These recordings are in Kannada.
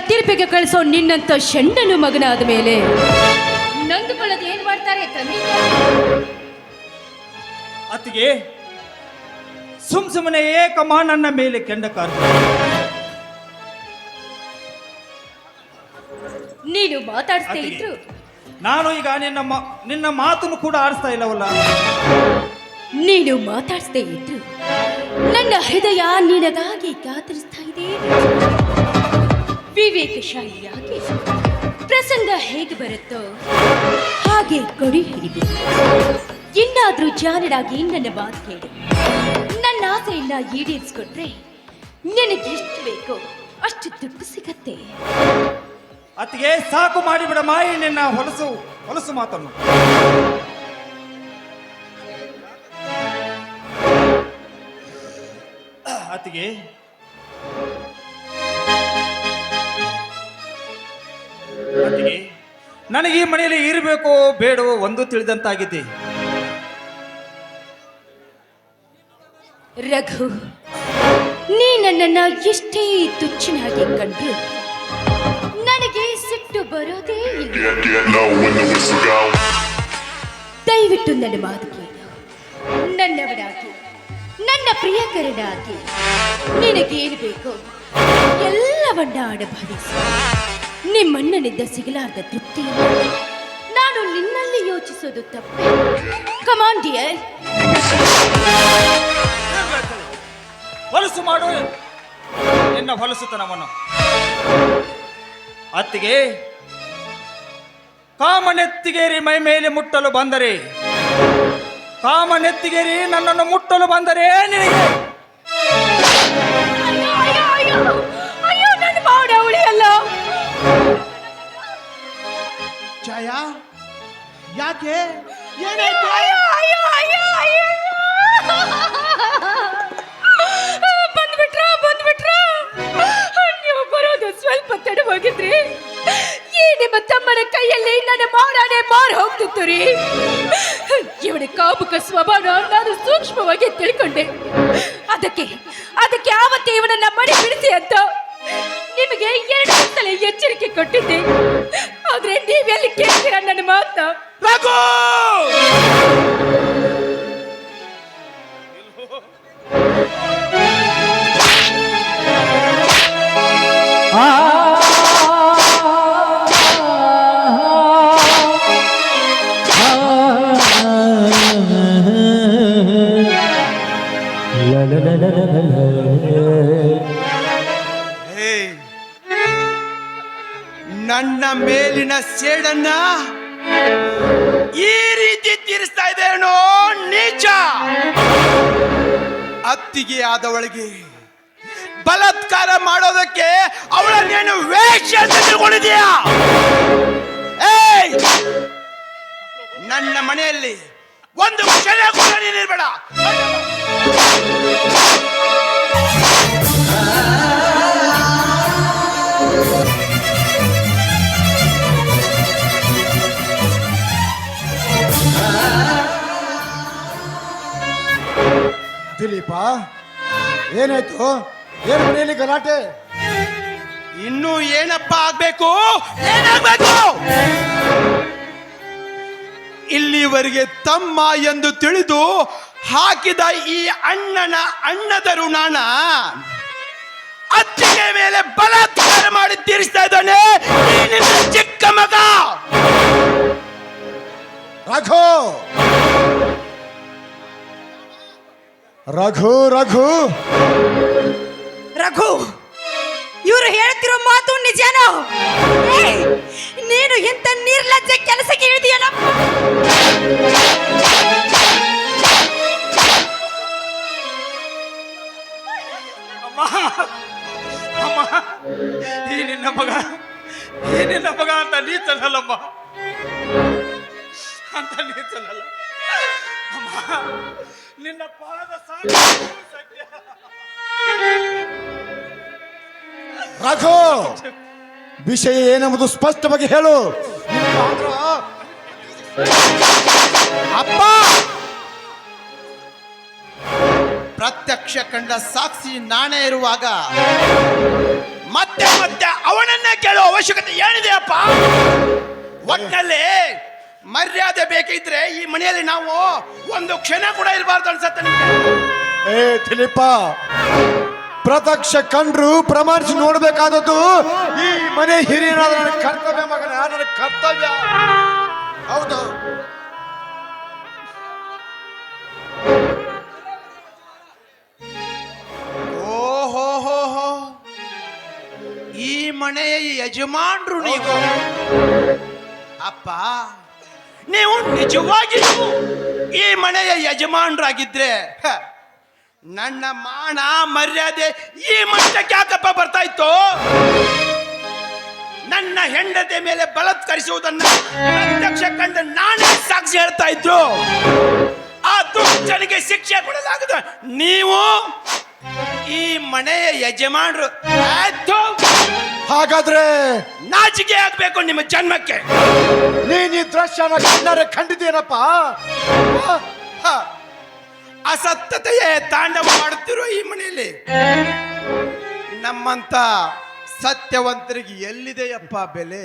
ತೀರ್ಪಿಗೆ ಕಳಿಸೋ ನಿನ್ನಂತ ಶಂಡನು ಮಗನಾದ ಮೇಲೆ. ನಂದುಕೊಳ್ಳೋದು ಏನ್ ಮಾಡ್ತಾರೆ ತಂದೆ? ಅತ್ತಿಗೆ ಸುಮ್ ಸುಮ್ಮನೆ ಏಕಮ್ಮ ನನ್ನ ಮೇಲೆ ಕೆಂಡ ಕಾರ್ ನೀನು ಮಾತಾಡ್ತಾ. ಇದ್ರು. ನಾನು ಈಗ ನಿನ್ನ ಮಾ- ನಿನ್ನ ಮಾತನ್ನು ಕೂಡ ಆಡಿಸ್ತಾ ಇಲ್ಲವಲ್ಲ? ನೀನು ಮಾತಾಡ್ತೇ ಇದ್ರು. ನನ್ನ ಹೃದಯ ನಿನಗಾಗಿ ಕಾತರಿಸ್ತಾ ಇದೆ. ವಿವೇಕಶಾಲಿಯಾಗಿ. ಪ್ರಸಂಗ ಹೇಗೆ ಬರುತ್ತೋ ಹಾಗೆ ಕೊಡಿ ಹಿಡಿದು. ಇನ್ನಾದ್ರೂ ಜಾನರಾಗಿ ನನ್ನ ಮಾತು ಕೇಳಿ. ನನ್ನ ಆಸೆಯನ್ನ ಈಡೇರಿಸ್ಕೊಟ್ರೆ ನಿನಗೆಷ್ಟು ಬೇಕೋ ಅಷ್ಟು ದುಡ್ಡು ಸಿಗತ್ತೆ. ಅತ್ತಿಗೆ ಸಾಕು ಮಾಡಿಬಿಡ ಮಾಯಿ, ನಿನ್ನ ಹೊಲಸು ಹೊಲಸು ಮಾತನ್ನು. ಅತ್ತಿಗೆ ನನಗೆ ಈ ಮನೆಯಲ್ಲಿ ಇರಬೇಕೋ ಬೇಡವೋ ಒಂದು ತಿಳಿದಂತಾಗಿದೆ. ರಘು, ನೀ ನನ್ನನ್ನ ಎಷ್ಟೇ ತುಚ್ಚಿನಾಗಿ ಕಂಡ್ರು ನನಗೆ ಸಿಟ್ಟು ಬರೋದೇ ಇಲ್ಲ. ದಯವಿಟ್ಟು ನನ್ನ ಮಾತು ಕೇಳು. ನನ್ನವರಾಗಿ ನನ್ನ ಪ್ರಿಯಕರನಾಗಿ ನಿನಗೇನು ಬೇಕೋ ಎಲ್ಲವನ್ನ ಅನುಭವಿಸು. ನಿಮ್ಮಣ್ಣನಿಂದ ಸಿಗಲಾರದ ತೃಪ್ತಿ ನಾನು ನಿನ್ನಲ್ಲಿ ಯೋಚಿಸೋದು ತಪ್ಪೆ. ಕಮಾಂಡಿಯರ್ ಹೊಲಸು ಮಾಡು. ನಿನ್ನ ಹೊಲಸುತನವನ್ನು ಅತ್ತಿಗೆ ಕಾಮನೆತ್ತಿಗೇರಿ ಮೈ ಮೇಲೆ ಮುಟ್ಟಲು ಬಂದರೆ ಕಾಮನೆತ್ತಿಗೇರಿ ನನ್ನನ್ನು ಮುಟ್ಟಲು ಬಂದರೆ ನಿನಗೆ. ಛಾಯ ಯಾಕೆ? ಏನಾಯ್ತು? ಬಂದ್ಬಿಟ್ರ ಬಂದ್ಬಿಟ್ರ. ನೀವು ಬರೋದು ಸ್ವಲ್ಪ ತಡವಾಗಿದ್ರಿ. ನಿಮ್ಮ ತಮ್ಮನ ಕೈಯಲ್ಲಿ ನನ್ನ ಮಾವನೇ ಮಾರು ಹೋಗ್ತಿತ್ತು ರೀ. ಇವನ ಕಾಮುಕ ಸ್ವಭಾವ ನಾನು ಸೂಕ್ಷ್ಮವಾಗಿ ತಿಳ್ಕೊಂಡೆ. ಅದಕ್ಕೆ ಅದಕ್ಕೆ ಆವತ್ತೇ ಇವನನ್ನ ಮಡಿ ಬಿಡಿಸಿ ಅಂತ ನಿಮಗೆ ಎರಡು ಸಲ ಎಚ್ಚರಿಕೆ ಕೊಟ್ಟಿದ್ದೆ. ಆದ್ರೆ ನೀವೆಲ್ಲಿ ಕೇಳ್ತೀರ ನನ್ನ ಮಾತು ರಘು! ಸೇಡನ್ನ ಈ ರೀತಿ ತೀರಿಸ್ತಾ ಇದೇನೋ ನೀಚ. ಅತ್ತಿಗೆ ಆದವಳಿಗೆ ಬಲತ್ಕಾರ ಮಾಡೋದಕ್ಕೆ ಅವಳನ್ನೇನು ವೇಷ ಅಂತ ತಿಳ್ಕೊಂಡಿದೀಯಾ ಏಯ್! ನನ್ನ ಮನೆಯಲ್ಲಿ ಒಂದು ಕ್ಷಣ ಕೂಡ ನೀನಿರ್ಬೇಡ ದಿಲೀಪ ಏನಾಯ್ತು? ಏನು ಮನೆಯಲ್ಲಿ ಗಲಾಟೆ? ಇನ್ನು ಏನಪ್ಪ ಆಗ್ಬೇಕು? ಏನಾಗ್ಬೇಕು? ಇಲ್ಲಿವರೆಗೆ ತಮ್ಮ ಎಂದು ತಿಳಿದು ಹಾಕಿದ ಈ ಅಣ್ಣನ ಅಣ್ಣದ ಋಣಾನ ಅತ್ತಿಗೆ ಮೇಲೆ ಬಲಾತ್ಕಾರ ಮಾಡಿ ತೀರಿಸ್ತಾ ಇದ್ದಾನೆ. ಈ ನಿನ್ನ ಚಿಕ್ಕ ಮಗ. ರಘು! ರಘು ರಘು. ರಘು ಇವರು ಹೇಳ್ತಿರೋ ಮಾತು ನಿಜನೋ? ಏಯ್, ನೀನು ಇಂಥ ನಿರ್ಲಜ್ಜೆ ಕೆಲಸಕ್ಕೆ ಇಳಿದಿಯಲ್ಲ? ಅಮ್ಮ ಅಮ್ಮ ಈ ನಿನ್ನ ಮಗ ಈ ನಿನ್ನ ಮಗ ಅಂತ ನೀಚನಲ್ಲಮ್ಮ. ಅಂತ ನೀಚನಲ್ಲ. ಅಮ್ಮ ನಿನ್ನ ಪಾದ ಸತ್ಯ. ರಘು ವಿಷಯ ಏನೆಂಬುದು ಸ್ಪಷ್ಟವಾಗಿ ಹೇಳು. ಅಪ್ಪ! ಪ್ರತ್ಯಕ್ಷ ಕಂಡ ಸಾಕ್ಷಿ ನಾಣೆ ಇರುವಾಗ ಮತ್ತೆ ಮತ್ತೆ ಅವನನ್ನೇ ಕೇಳೋ ಅವಶ್ಯಕತೆ ಏನಿದೆ ಅಪ್ಪ? ಒಟ್ಟಿನಲ್ಲಿ ಮರ್ಯಾದೆ ಬೇಕಿದ್ರೆ ಈ ಮನೆಯಲ್ಲಿ ನಾವು ಒಂದು ಕ್ಷಣ ಕೂಡ ಇರಬಾರ್ದು ಅನ್ಸತ್ತೆ ಏ ದಿಲೀಪ ಪ್ರತ್ಯಕ್ಷ ಕಂಡ್ರು ಪ್ರಮಾಣಿಸಿ ನೋಡ್ಬೇಕಾದದ್ದು ಈ ಮನೆ ಹಿರಿಯರ ನನ್ನ ಕರ್ತವ್ಯ ಮಗನ ನನ್ನ ಕರ್ತವ್ಯ. ಹೌದು. ಓಹೋ ಈ ಮನೆಯ ಯಜಮಾನ್ರು ನೀವು. ಅಪ್ಪ ನೀವು ನಿಜವಾಗಿಯೂ ಈ ಮನೆಯ ಯಜಮಾನರಾಗಿದ್ರೆ ನನ್ನ ಮಾನ ಮರ್ಯಾದೆ ಈ ಮಟ್ಟಕ್ಕೆ ಯಾಕಪ್ಪ ಬರ್ತಾ ಇತ್ತು? ನನ್ನ ಹೆಂಡತಿ ಮೇಲೆ ಬಲತ್ಕರಿಸುವುದನ್ನ ಪ್ರತ್ಯಕ್ಷ ಕಂಡು ನಾನೇ ಸಾಕ್ಷಿ ಹೇಳ್ತಾ ಇದ್ರು. ಆ ದುಷ್ಟನಿಗೆ ಶಿಕ್ಷೆ ಕೊಡಲಾಗದ ನೀವು ಈ ಮನೆಯ ಯಜಮಾನರು ಆಯ್ತು. ಹಾಗಾದ್ರೆ ನಾಚಿಕೆ ಆಗ್ಬೇಕು ನಿಮ್ಮ ಜನ್ಮಕ್ಕೆ. ನೀನ್ ಈ ದೃಶ್ಯನ ಕಣ್ಣಾರೆ ಖಂಡಿದೇನಪ್ಪ ಹ. ಅಸತ್ತತೆಯೇ ತಾಂಡವ ಮಾಡುತ್ತಿರುವ ಈ ಮನೆಯಲ್ಲಿ. ನಮ್ಮಂತ ಸತ್ಯವಂತರಿಗೆ ಎಲ್ಲಿದೆಯಪ್ಪ ಬೆಲೆ?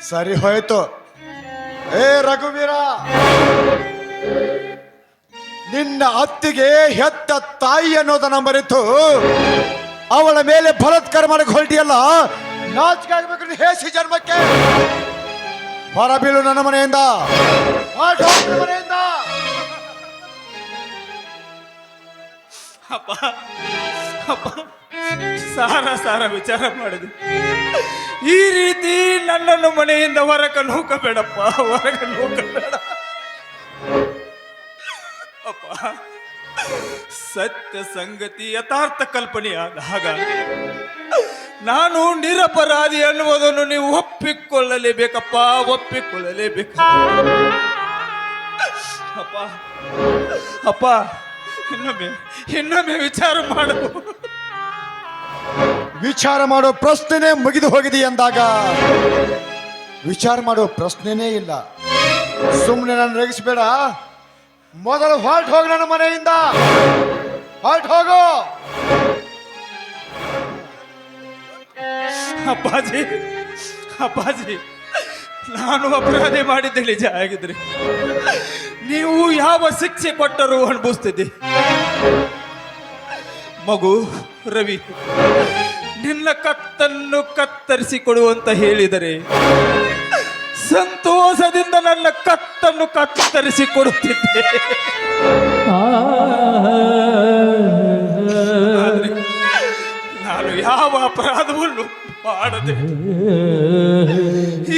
ಸರಿ ಹೋಯ್ತು. ಏ ರಘುವೀರ. ನಿನ್ನ ಅತ್ತಿಗೆ ಹೆತ್ತ ತಾಯಿ ಅನ್ನೋದನ್ನ ಮರೆತು ಅವಳ ಮೇಲೆ ಬಲತ್ಕಾರ ಮಾಡಕ್ ಹೊರಟಿಯಲ್ಲ? ನಾಚಿಕೆ ಆಗ್ಬೇಕು ಹೇಸಿ ಜನ್ಮಕ್ಕೆ. ಹೊರಬೀಳು ನನ್ನ ಮನೆಯಿಂದ. ಮನೆಯಿಂದ. ಅಪ್ಪ ಅಪ್ಪ, ಸಾರ ಸಾರ ವಿಚಾರ ಮಾಡಿದೆ. ಈ ರೀತಿ ನನ್ನನ್ನು ಮನೆಯಿಂದ ಹೊರಕ ನೂಕಬೇಡಪ್ಪ ಹೊರಕ ನೂಕಬೇಡ. ಅಪ್ಪ. ಸತ್ಯ ಸಂಗತಿ ಯಥಾರ್ಥ ಕಲ್ಪನೆಯಾದಾಗ ನಾನು ನಿರಪರಾಧಿ ಅನ್ನುವುದನ್ನು ನೀವು ಒಪ್ಪಿಕೊಳ್ಳಲೇಬೇಕಪ್ಪ, ಒಪ್ಪಿಕೊಳ್ಳಲೇಬೇಕು. ಅಪ್ಪ ಅಪ್ಪ, ಇನ್ನೊಮ್ಮೆ ಇನ್ನೊಮ್ಮೆ ವಿಚಾರ ಮಾಡು ವಿಚಾರ ಮಾಡೋ ಪ್ರಶ್ನೆನೇ ಮುಗಿದು ಹೋಗಿದೆ ಎಂದಾಗ ವಿಚಾರ ಮಾಡೋ ಪ್ರಶ್ನೆನೇ ಇಲ್ಲ. ಸುಮ್ಮನೆ ನಾನು ರೇಗಿಸ್ಬೇಡ. ಮೊದಲು ಹೊರಟು ಹೋಗಿ ನನ್ನ ಮನೆಯಿಂದ. ಹೊರಟು ಹೋಗು. ಅಪ್ಪಾಜಿ ಅಪ್ಪಾಜಿ, ನಾನು ಅಪರಾಧಿ ಮಾಡಿದ್ದೆ, ನಿಜ ಆಗಿದ್ರಿ. ನೀವು ಯಾವ ಶಿಕ್ಷೆ ಕೊಟ್ಟರು ಅನುಭವಿಸ್ತಿದ್ದೆ? ಮಗು, ರವಿ, ನಿನ್ನ ಕತ್ತನ್ನು ಕತ್ತರಿಸಿಕೊಡು ಅಂತ ಹೇಳಿದರೆ, ಸಂತೋಷದಿಂದ ನನ್ನ ಕತ್ತನ್ನು ಕತ್ತರಿಸಿ ಕೊಡುತ್ತಿದ್ದೆ. ನಾನು ಯಾವ ಅಪರಾಧವನ್ನು ಮಾಡದೆ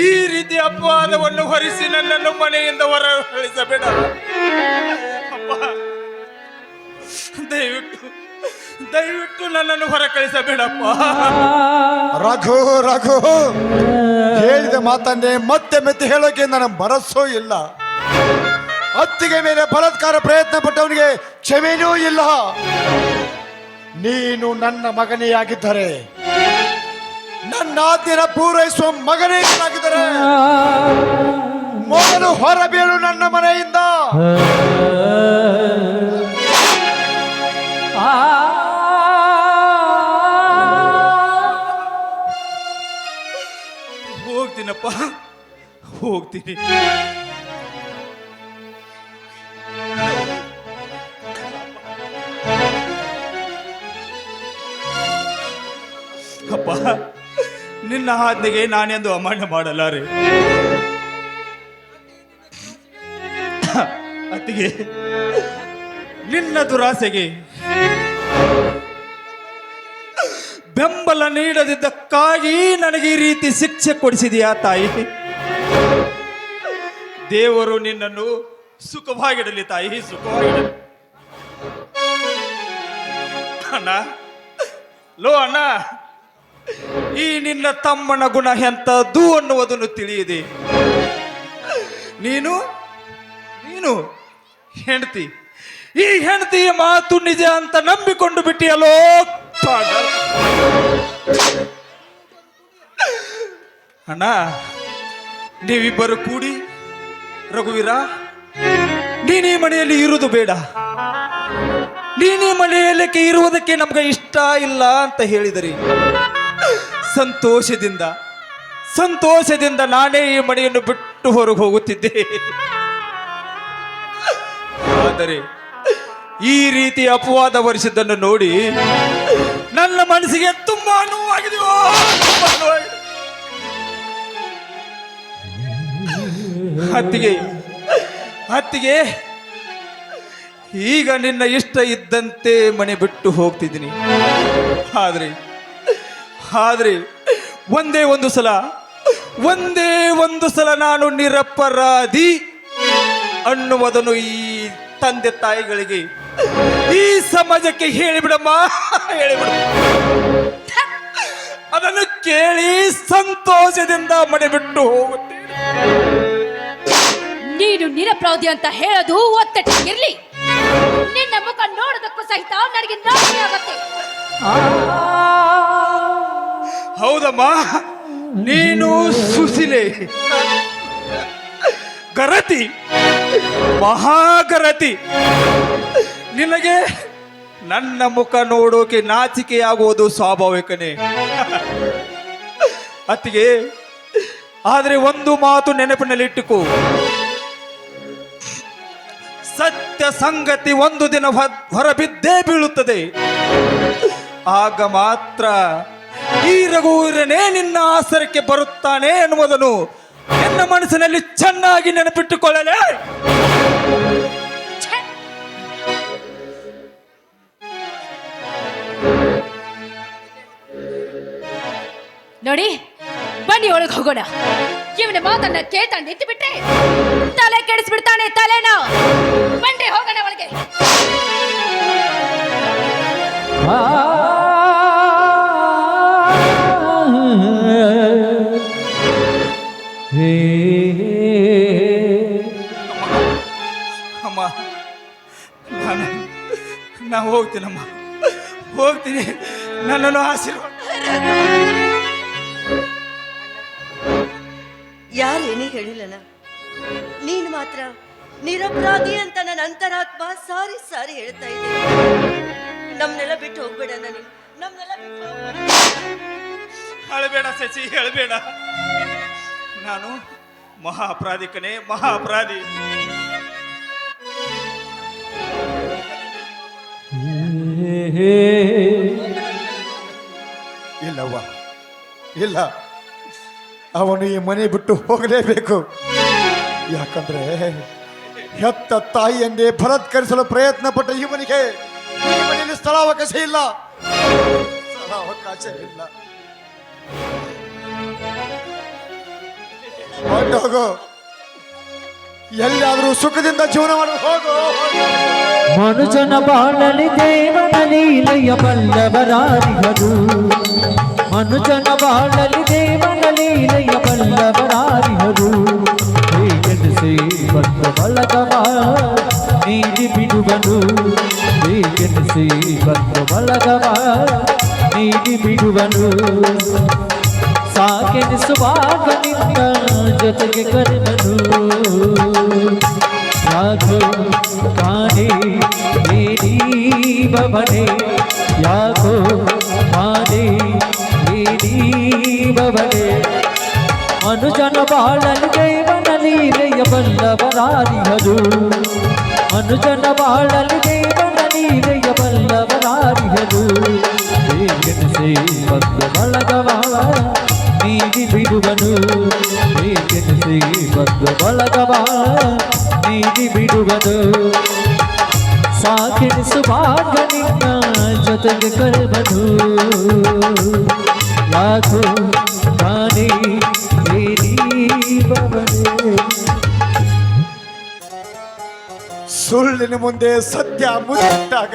ಈ ರೀತಿ ಅಪವಾದವನ್ನು ಹೊರಿಸಿ ನನ್ನನ್ನು ಮನೆಯಿಂದ ಹೊರ ಕಳಿಸಬೇಡ ಅಪ್ಪ, ದಯವಿಟ್ಟು ದಯವಿಟ್ಟು ನನ್ನನ್ನು ಹೊರ ಕಳಿಸಬೇಡಪ್ಪ ರಘು ರಘು ಹೇಳಿದ ಮಾತನ್ನೇ ಮತ್ತೆ ಮತ್ತೆ ಹೇಳೋಕೆ ನನಗೆ ಭರಸೋ ಇಲ್ಲ. ಅತ್ತಿಗೆ ಮೇಲೆ ಬಲಾತ್ಕಾರ ಪ್ರಯತ್ನ ಪಟ್ಟವನಿಗೆ ಕ್ಷಮೆನೂ ಇಲ್ಲ. ನೀನು ನನ್ನ ಮಗನೇ ಆಗಿದ್ದರೆ ನನ್ನ ಪೂರೈಸುವ ಮಗನೇ ಆಗಿದ್ದರೆ ಮೊದಲು ಹೊರಬೀಳು ನನ್ನ ಮನೆಯಿಂದ. ಹೋಗ್ತೀನಪ್ಪ, ಹೋಗ್ತೀನಿ. ನಿನ್ನ ಆಜ್ಞೆಗೆ ನಾನೆಂದು ಅಮಾನ್ಯ ಮಾಡಲಾರೆ? ಅತ್ತಿಗೆ, ನಿನ್ನ ದುರಾಸೆಗೆ ಬೆಂಬಲ ನೀಡದಿದ್ದಕ್ಕಾಗಿ ನನಗೆ ಈ ರೀತಿ ಶಿಕ್ಷೆ ಕೊಡಿಸಿದೆಯಾ ತಾಯಿ? ದೇವರು ನಿನ್ನನ್ನು ಸುಖವಾಗಿಡಲಿ ತಾಯಿ, ಸುಖವಾಗಿಡಲಿ. ಅಣ್ಣ, ಲೋ ಅಣ್ಣ. ಈ ನಿನ್ನ ತಮ್ಮನ ಗುಣ ಎಂತದ್ದು ಅನ್ನುವುದನ್ನು ತಿಳಿಯಿದೆ ನೀನು ನೀನು ಹೆಂಡತಿ. ಈ ಹೆಂಡತಿಯ ಮಾತು ನಿಜ ಅಂತ ನಂಬಿಕೊಂಡು ಬಿಟ್ಟಿಯಲ್ಲೋ. ಅಣ್ಣ, ನೀವಿಬ್ಬರು ಕೂಡಿ, ರಘುವೀರ, ನೀನೇ ಮನೆಯಲ್ಲಿ ಇರುವುದು ಬೇಡ. ನೀನೇ ಮನೆಯಲ್ಲಿ ಇರುವುದಕ್ಕೆ ನಮ್ಗೆ ಇಷ್ಟ ಇಲ್ಲ ಅಂತ ಹೇಳಿದರಿ. ಸಂತೋಷದಿಂದ ಸಂತೋಷದಿಂದ ನಾನೇ ಈ ಮನೆಯನ್ನು ಬಿಟ್ಟು ಹೊರಗೆ ಹೋಗುತ್ತಿದ್ದೆ. ಆದರೆ ಈ ರೀತಿ ಅಪವಾದ ವರ್ಷದನ್ನು ನೋಡಿ ನನ್ನ ಮನಸ್ಸಿಗೆ ತುಂಬಾ ನೋವಾಗಿದೆಯೋ ಹತ್ತಿಗೆ ಹತ್ತಿಗೆ ಈಗ ನಿನ್ನ ಇಷ್ಟ ಇದ್ದಂತೆ ಮನೆ ಬಿಟ್ಟು ಹೋಗ್ತಿದ್ದೀನಿ. ಆದ್ರೆ ಆದ್ರೆ ಒಂದೇ ಒಂದು ಸಲ ಒಂದೇ ಒಂದು ಸಲ ನಾನು ನಿರಪರಾಧಿ ಅನ್ನುವುದನ್ನು ಈ ತಂದೆ ತಾಯಿಗಳಿಗೆ ಈ ಸಮಾಜಕ್ಕೆ ಹೇಳಿಬಿಡಮ್ಮ ಹೇಳಿಬಿಡ. ಅದನ್ನು ಕೇಳಿ ಸಂತೋಷದಿಂದ ಮನೆ ಬಿಟ್ಟು ಹೋಗುತ್ತೇನೆ. ನೀನು ನಿರಪರಾಧಿ ಅಂತ ಹೇಳೋದು ಒತ್ತಟ್ಟಿಗಿರ್ಲಿ. ನಿನ್ನ ಮುಖ ನೋಡೋದಕ್ಕೂ ಸಹಿತ ನನಗೆ ನಾಚಿಕೆ ಆಗತ್ತೆ. ಹೌದಮ್ಮ? ನೀನು ಸುಸಿಲೆ. ಗರತಿ. ಮಹಾಗರತಿ. ನಿನಗೆ ನನ್ನ ಮುಖ ನೋಡೋಕೆ ನಾಚಿಕೆಯಾಗುವುದು ಸ್ವಾಭಾವಿಕನೇ. ಅತ್ತಿಗೆ, ಆದರೆ ಒಂದು ಮಾತು ನೆನಪಿನಲ್ಲಿಟ್ಟುಕೋ. ಸತ್ಯ ಸಂಗತಿ ಒಂದು ದಿನ ಹೊರಬಿದ್ದೇ ಬೀಳುತ್ತದೆ. ಆಗ ಮಾತ್ರ ಈ ರಘುವೀರನೇ ನಿನ್ನ ಆಸರಕ್ಕೆ ಬರುತ್ತಾನೆ ಎನ್ನುವುದನ್ನು ನನ್ನ ಮನಸ್ಸಿನಲ್ಲಿ ಚೆನ್ನಾಗಿ ನೆನಪಿಟ್ಟುಕೊಳ್ಳಲೇ. ನೋಡಿ ಬನ್ನಿ ಒಳಗೆ ಹೋಗೋಣ. ಇವನ ಮಾತನ್ನ ಕೇಳ್ತಾ ನಿಂತು ಬಿಟ್ರೆ ತಲೆ ಕೆಡಿಸ್ಬಿಡ್ತಾನೆ ತಲೆನ. ಬನ್ರಿ ಹೋಗೋಣ ಒಳಗೆ. ಅಮ್ಮ ನಾನು ನಾ ಹೋಗ್ತೀನಮ್ಮ. ಹೋಗ್ತೀನಿ. ನನ್ನನ್ನು ಆಶೀರ್ವಾದ ಯಾರೇನೇ ಹೇಳಿಲ್ಲನ ನೀನು ಮಾತ್ರ ನಿರಪರಾಧಿ ಅಂತ ನನ್ನ ಅಂತರಾತ್ಮ ಸಾರಿ ಸಾರಿ ಹೇಳ್ತಾ ಇದೆ ನಮ್ನೆಲ್ಲ ಬಿಟ್ಟು ಹೋಗ್ಬೇಡ ನನಗೆ ನಮ್ನೆಲ್ಲ ಬಿಟ್ಟು ಹೋಗ್ಬೇಡ. ಅಳಬೇಡ ಶಶಿ ಹೇಳಬೇಡ. ನಾನು ಮಹಾ ಅಪರಾಧಿಕನೇ ಮಹಾ ಅಪರಾಧಿ ಇಲ್ಲವ್ವ ಇಲ್ಲ. ಅವನು ಈ ಮನೆ ಬಿಟ್ಟು ಹೋಗಲೇಬೇಕು. ಯಾಕಂದ್ರೆ ಹೆತ್ತ ತಾಯಿಯನ್ನೇ ಬಲತ್ಕರಿಸಲು ಪ್ರಯತ್ನ ಪಟ್ಟ ಇವನಿಗೆ ಈ ಮನೆಯಲ್ಲಿ ಸ್ಥಳಾವಕಾಶ ಇಲ್ಲ. ಸ್ಥಳಾವಕಾಶ ಇಲ್ಲ. ಹೊರ್ಟು ಹೋಗು ಎಲ್ಲಾದ್ರೂ ಸುಖದಿಂದ ಜೀವನ ಮಾಡು ಹೋಗು. ಮನುಜನ ಬಾಳಲಿ ದೇವನ ಲೀಲೆಯ ಬಲ್ಲವರಾರಿಹರು ಮನುಜನ ಬಾಳಲಿ ದೇವನ ಲೀಲೆಯ ಬಲ್ಲವರಾರಿಹರು ಹೇಗೆನಿಸಿ ಬಂದ ಬಳಗವ ನೀಡಿ ಬಿಡುವನು. ಹೇಗೆನಿಸಿ ಬಂದು ಬಳಗವ ನೀಡಿ ಬಿಡುವನು. ಸಾಕೆನಿಸುವಾಗ ನಿನ್ನ ಜೊತೆಗೆ ಕರೆದನು ಯಾಕೋ ಕಾಣೆ ನೀಡಿ ಬವನೆ ಯಾಕೋ ಕಾಣೆ ನೀಡಿ ಬವನೆ ಮನುಜನ ಬಾಳಲು ದೇವನ ಲೀಲೆಯ ಬಲ್ಲವರಾರಿಹರು ಮನುಜನ ಬಾಳಲು ದೇವನ ಸುಳ್ಳಿನ ಮುಂದೆ ಸತ್ಯ ಮುಚ್ಚಿಟ್ಟಾಗ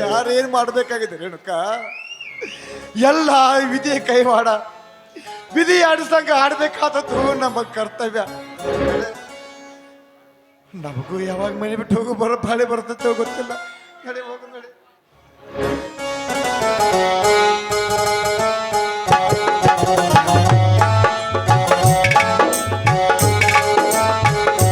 ಯಾರೇನ್ ಮಾಡ್ಬೇಕಾಗಿದೆ ರೇಣುಕ? ಎಲ್ಲ ವಿಧಿ ಕೈವಾಡ, ವಿಧಿ ಆಡಿಸಂಗ ಆಡ್ಬೇಕಾದದ್ದು ನಮ್ಮ ಕರ್ತವ್ಯ. ನಮಗೂ ಯಾವಾಗ ಮನೆ ಬಿಟ್ಟು ಹೋಗೋ ಬರೋ ಬಾಳೆ ಬರ್ತೈತೋ ಗೊತ್ತಿಲ್ಲ. ನಡೆ ಹೋಗು ನಡಿ Thank you.